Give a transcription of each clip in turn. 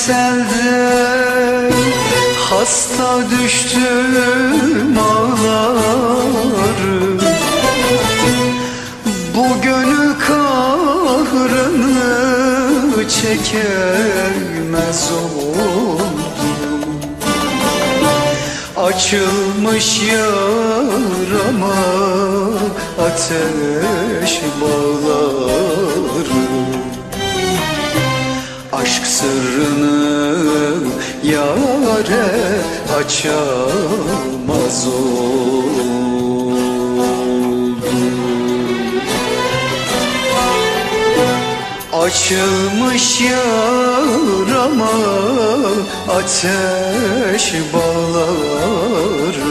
yükseldim Hasta düştüm ağlarım. Bu gönül kahrını çekemez oldum. Açılmış yarama ateş bağlarım sırrını yare açamaz oldum. Açılmış yarama ateş bağlarım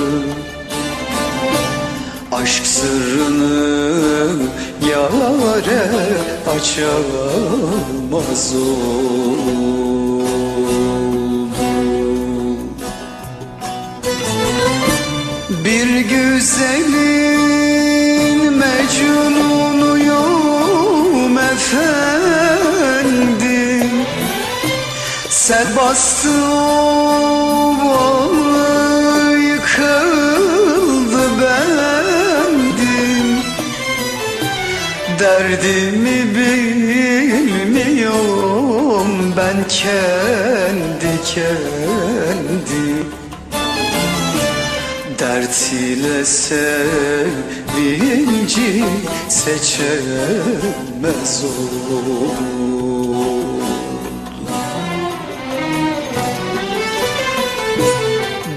Aşk sırrını yare açamaz oldum Bir güzelin mecnunuyum efendim Sel bastı Derdimi bilmiyorum ben kendi kendi. Dert ile sevinci seçemez oldum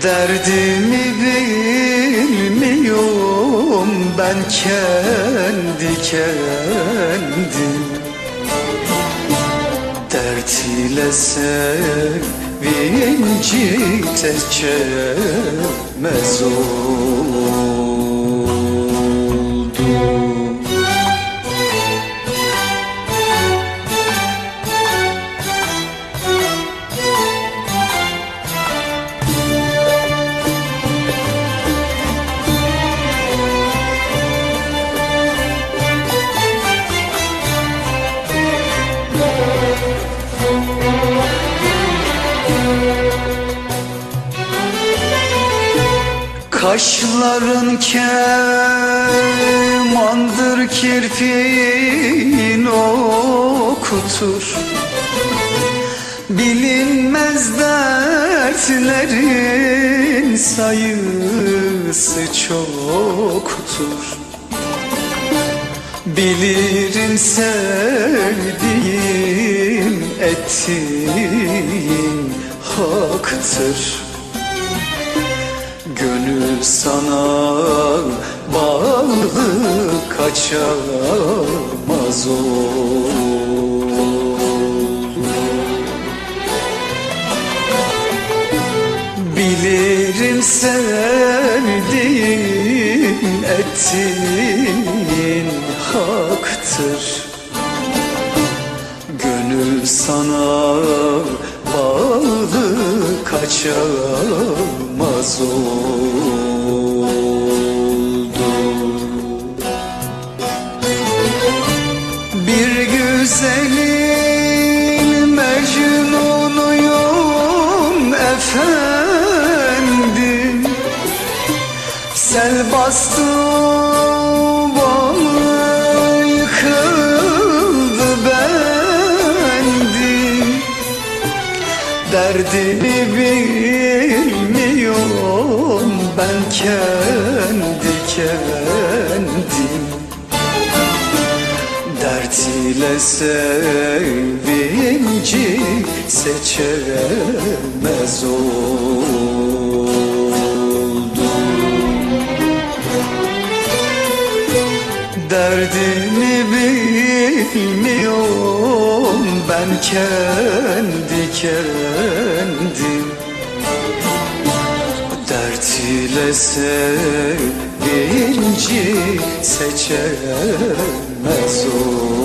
Derdimi bilmiyorum ben kendi kendim. Dert ile sevinci seçemez oldum Kaşların kemandır kirpiğin okutur. Bilinmez dertlerin sayısı çoktur. Bilirim sevdiğim ettiğin haktır Gönül sana bağlı kaçamaz oldum Bilirim sevdiğin ettiğin haktır. Gönül sana bağlı kaçamaz oldum. Bir güzelin mecnunuyum efendim. Sel bastı bana yıkıldı bendim. Derdimi bilmiyorum ben kendi kendim. Dert ile sevinci seçemez oldum. Derdimi bilmiyorum ben kendi kendim ile sevinci seçemez oldum